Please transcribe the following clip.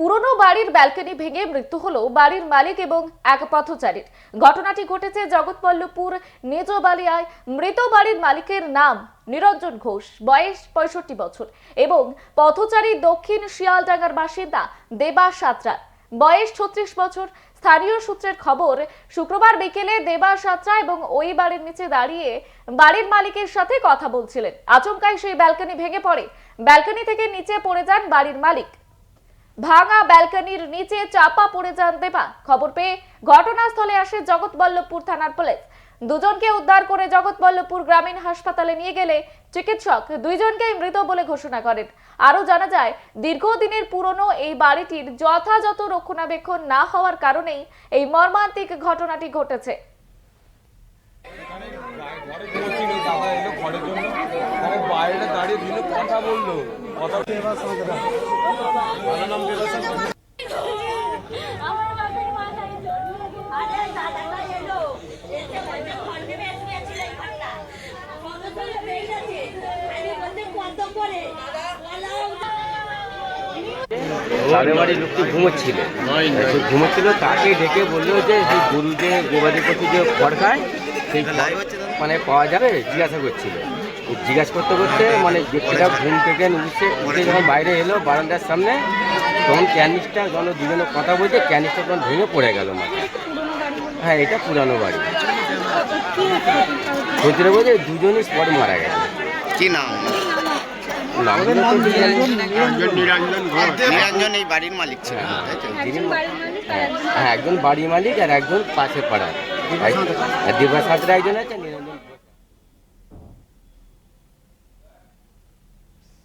পুরনো বাড়ির ব্যালকনি ভেঙে মৃত্যু হলো বাড়ির মালিক এবং এক পথচারীর। ঘটনাটি ঘটেছে জগৎপল্লভপুর নিজবালিয়ায়। মৃত বাড়ির মালিকের নাম নিরঞ্জন ঘোষ, বয়স পঁয়ষট্টি বছর এবং পথচারী দক্ষিণ শিয়ালডাঙ্গার বাসিন্দা দেবা সাঁতরা বয়স ছত্রিশ বছর। স্থানীয় সূত্রের খবর, শুক্রবার বিকেলে দেবা সাঁতরা এবং ওই বাড়ির নিচে দাঁড়িয়ে বাড়ির মালিকের সাথে কথা বলছিলেন। আচমকাই সেই ব্যালকনি ভেঙে পড়ে। ব্যালকনি থেকে নিচে পড়ে যান বাড়ির মালিক। ভাঙা ব্যালকনির নিচে চাপা পড়ে যান দেবা খবর পেয়ে ঘটনাস্থলে আসে জগৎবল্লভপুর থানার পুলিশ। দুজনকে উদ্ধার করে জগৎবল্লভপুর গ্রামীণ হাসপাতালে নিয়ে গেলে চিকিৎসক দুইজনকেই মৃত বলে ঘোষণা করেন। আরও জানা যায়, দীর্ঘদিনের পুরনো এই বাড়িটির যথাযথ রক্ষণাবেক্ষণ না হওয়ার কারণেই এই মর্মান্তিক ঘটনাটি ঘটেছে। বাইরে দাঁড়িয়ে কথা বলল। তাদের বাড়ির লোকটি ঘুমোচ্ছিল। ঘুমোচ্ছিল তাকে ডেকে বলল যে সেই গরু যে গোবাদি করতে যে খড় খায় সেই মানে পাওয়া যাবে জিজ্ঞাসা করছিল। জিজ্ঞাসা করতে করতে মানে ব্যক্তিটা ঘুম থেকে উঠছে উঠে যখন বাইরে এলো বারান্দার সামনে তখন ক্যানিসটা যখন দুজনে কথা বলছে ক্যানিসটা তখন ভেঙে পড়ে গেল মাথায়। হ্যাঁ এটা পুরানো বাড়ি। সত্যি বলছে দুজনই স্পট মারা গেছে। কি নাম। নিরঞ্জন। এই বাড়ির মালিক? যিনি হ্যাঁ, হ্যাঁ একজন বাড়ি মালিক আর একজন পাশে পাড়ার। সাঁতরা একজন আছে